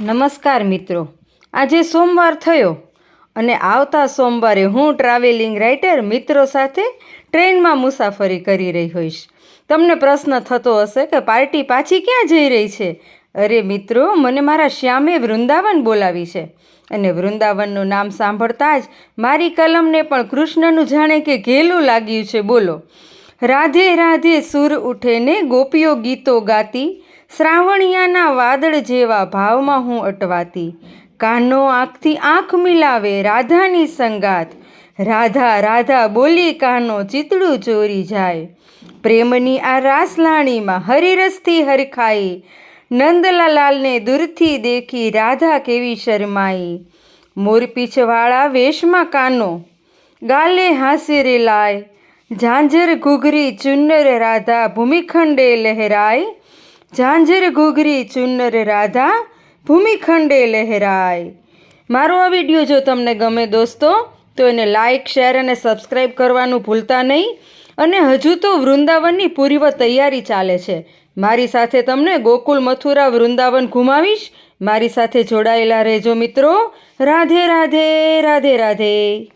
નમસ્કાર મિત્રો. આજે સોમવાર થયો અને આવતા સોમવારે હું ટ્રાવેલિંગ રાઇટર મિત્રો સાથે ટ્રેનમાં મુસાફરી કરી રહી હોઈશ. તમને પ્રશ્ન થતો હશે કે પાર્ટી પાછી ક્યાં જઈ રહી છે? અરે મિત્રો, મને મારા શ્યામે વૃંદાવન બોલાવી છે અને વૃંદાવનનું નામ સાંભળતા જ મારી કલમને પણ કૃષ્ણનું જાણે કે ઘેલું લાગ્યું છે. બોલો. રાધે રાધે સુર ઉઠે ને ગોપીઓ ગીતો ગાતી શ્રાવણિયાના વાદળ જેવા ભાવમાં હું અટવાતી. કાનો આંખથી આંખ મિલાવે રાધાની સંગાત રાધા રાધા, બોલી કાનો ચિતડું ચોરી જાય. પ્રેમની આ રાસલાણીમાં હરિરસથી હરખાઈ. નંદલાલાલને દૂરથી દેખી રાધા કેવી શરમાઈ. મોરપીછવાળા વેશમાં કાનો. ગાલે હાસ્ય રે લાય. ઝાંઝર ઘૂઘરી ચુન્નર રાધા ભૂમિખંડે લહેરાય. ઝાંઝર ઘોઘરી ચુન્નર રાધા, ભૂમિખંડે લહેરાય. મારો આ વીડિયો જો તમને ગમે દોસ્તો, તો એને લાઇક શેર અને સબસ્ક્રાઈબ કરવાનું ભૂલતા નહીં. અને હજુ તો વૃંદાવનની પૂર્વ તૈયારી ચાલે છે. મારી સાથે તમને ગોકુલ મથુરા વૃંદાવન ઘુમાવીશ. મારી સાથે જોડાયેલા રહેજો મિત્રો. રાધે રાધે રાધે રાધે.